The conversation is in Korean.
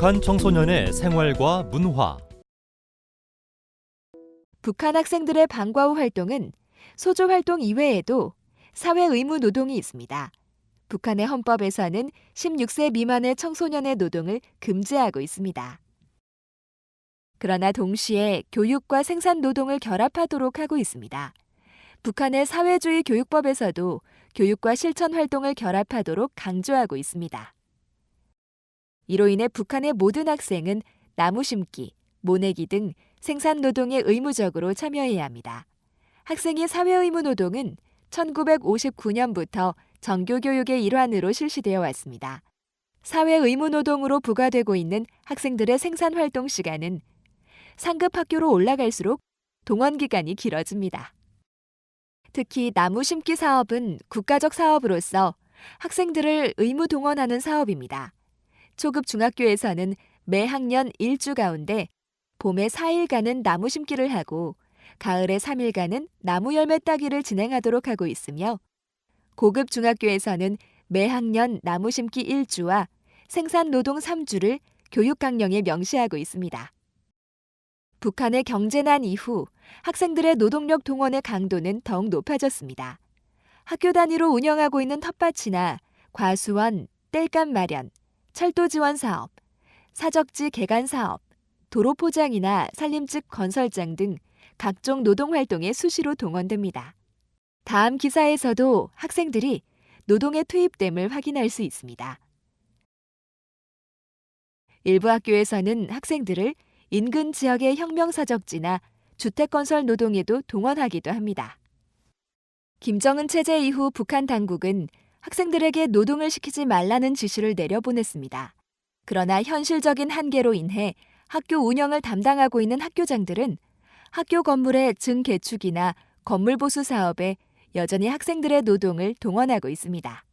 북한 청소년의 생활과 문화 북한 학생들의 방과 후 활동은 소조 활동 이외에도 사회 의무 노동이 있습니다. 북한의 헌법에서는 16세 미만의 청소년의 노동을 금지하고 있습니다. 그러나 동시에 교육과 생산 노동을 결합하도록 하고 있습니다. 북한의 사회주의 교육법에서도 교육과 실천 활동을 결합하도록 강조하고 있습니다. 이로 인해 북한의 모든 학생은 나무 심기, 모내기 등 생산 노동에 의무적으로 참여해야 합니다. 학생의 사회 의무 노동은 1959년부터 정교 교육의 일환으로 실시되어 왔습니다. 사회 의무 노동으로 부과되고 있는 학생들의 생산 활동 시간은 상급 학교로 올라갈수록 동원 기간이 길어집니다. 특히 나무 심기 사업은 국가적 사업으로서 학생들을 의무 동원하는 사업입니다. 초급 중학교에서는 매 학년 1주 가운데 봄에 4일간은 나무 심기를 하고 가을에 3일간은 나무 열매 따기를 진행하도록 하고 있으며 고급 중학교에서는 매 학년 나무 심기 1주와 생산 노동 3주를 교육 강령에 명시하고 있습니다. 북한의 경제난 이후 학생들의 노동력 동원의 강도는 더욱 높아졌습니다. 학교 단위로 운영하고 있는 텃밭이나 과수원, 땔감 마련, 철도 지원 사업, 사적지 개간 사업, 도로 포장이나 산림집 건설장 등 각종 노동 활동에 수시로 동원됩니다. 다음 기사에서도 학생들이 노동에 투입됨을 확인할 수 있습니다. 일부 학교에서는 학생들을 인근 지역의 혁명사적지나 주택건설 노동에도 동원하기도 합니다. 김정은 체제 이후 북한 당국은 학생들에게 노동을 시키지 말라는 지시를 내려보냈습니다. 그러나 현실적인 한계로 인해 학교 운영을 담당하고 있는 학교장들은 학교 건물의 증 개축이나 건물 보수 사업에 여전히 학생들의 노동을 동원하고 있습니다.